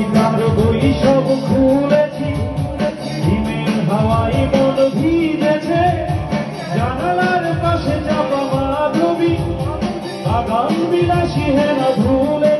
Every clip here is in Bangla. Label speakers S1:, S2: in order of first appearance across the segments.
S1: অধিকার বই সব খুলেছি। হিমেল হাওয়াই মন ভিজেছে। জানালার পাশে চাপা মাধবী। বাগান বিলাসী হেন ভুলেছে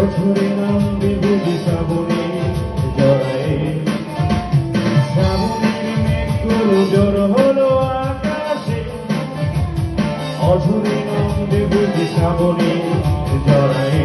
S1: অঝরে নাম বিভূতি শ্রাবণে জড়ায় শ্রাবণের হলো আকাশে। অঝরে নামবে বুঝি শ্রাবণে জড়ায়